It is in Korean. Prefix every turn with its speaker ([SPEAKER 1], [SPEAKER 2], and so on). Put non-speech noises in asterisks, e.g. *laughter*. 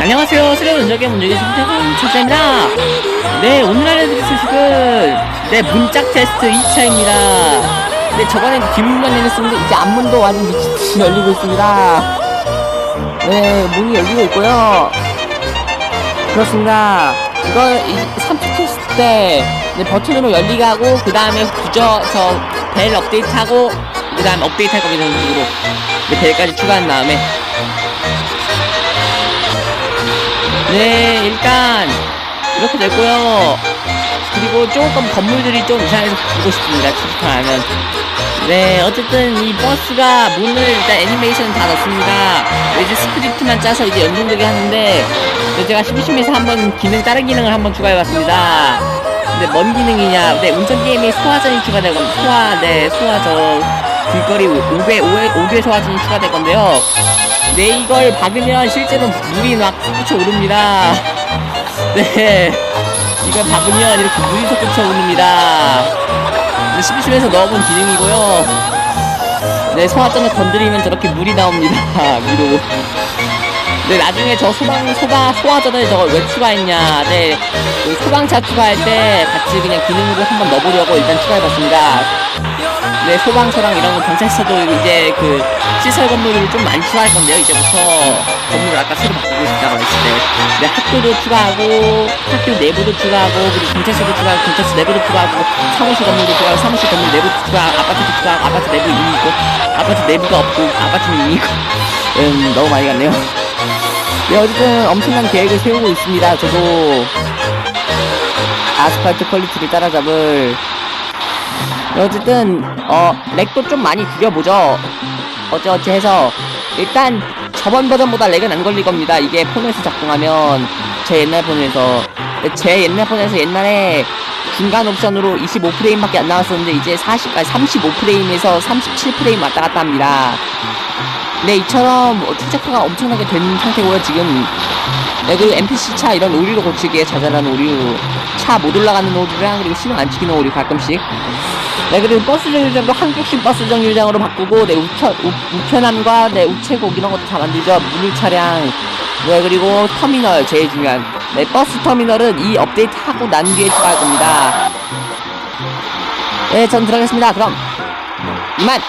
[SPEAKER 1] 안녕하세요. 수련 운전계 문제기 김태훈 차장입니다. 네, 오늘 알려드릴 소식은 네 문짝 테스트 2차입니다. 네, 저번에 뒷문만 열렸었는데 이제 앞문도 아주 미치듯이 열리고 있습니다. 네, 문이 열리고 있고요. 그렇습니다. 이거 3차 테스트 때 네, 버튼으로 열리게 하고 그 다음에 구저 저 벨 업데이트하고 그 다음에 업데이트 할 겁니다. 식으로 네, 벨까지 추가한 다음에 네, 일단 이렇게 됐고요. 그리고 조금 건물들이 좀 이상해서 보고 싶습니다. 추천하면. 네, 어쨌든 이 버스가 문을 일단 애니메이션 다 넣습니다. 네, 이제 스크립트만 짜서 이제 연동되게 하는데 네, 제가 심심해서 한번 기능 다른 기능을 한번 추가해봤습니다. 근데 뭔 기능이냐? 네, 운전 게임에 소화전이 겁니다. 소화, 네, 소화 저 길거리 5배, 5회, 5배 소화전이 추가될 건데요. 네, 이걸 박으면 실제로 물이 막 솟구쳐 오릅니다. *laughs* 네, 이걸 박으면 이렇게 물이 솟구쳐 오릅니다. 네, 심심해서 넣어본 기능이고요. 네, 소화전을 건드리면 저렇게 물이 나옵니다. *laughs* 위로. 네, 나중에 저 소방, 소방, 소화전을 저걸 왜 추가했냐. 네, 그 소방차 추가할 때 같이 그냥 기능으로 한번 넣어보려고 일단 추가해봤습니다. 네, 소방서랑 이런 거 경찰서도 이제 그 시설 건물을 좀 많이 추가할 건데요. 이제부터 건물을 아까 새로 바꾸고 싶다고 했을 때. 네, 학교도 추가하고, 학교 내부도 추가하고, 그리고 경찰서도 추가하고, 경찰서 내부도 추가하고, 사무실 건물도 추가하고, 사무실 건물 내부도 추가하고, 아파트도 추가하고, 아파트 내부 이미 있고, 아파트 내부가 없고, 아파트는 이미 있고. 음, 너무 많이 갔네요. 네, 어쨌든 엄청난 계획을 세우고 있습니다. 저도 아스팔트 퀄리티를 따라잡을 어쨌든 어 렉도 좀 많이 줄여보죠. 어찌어찌 해서 일단 저번 버전보다 렉은 안 걸릴 겁니다. 이게 폰에서 작동하면 제 옛날 폰에서 제 옛날 폰에서 옛날에 중간 옵션으로 25프레임밖에 안 나왔었는데 이제 40, 아니 35프레임에서 37프레임 왔다 갔다 합니다. 네 이처럼 뭐 최적화가 엄청나게 된 상태고요 지금. 네, 그리고 NPC 차 이런 오류를 고치기에 자잘한 오류 차 못 올라가는 오류랑 그리고 신호 안 찍히는 오류 가끔씩 네 그리고 버스 정류장도 한국식 버스 정류장으로 바꾸고 네 우편, 우, 우편함과 네 우체국 이런 것도 다 만들죠. 물류 차량. 네 그리고 터미널 제일 중요한. 네 버스 터미널은 이 업데이트 하고 난 뒤에 추가할 겁니다. 네 전 들어가겠습니다. 그럼. 이만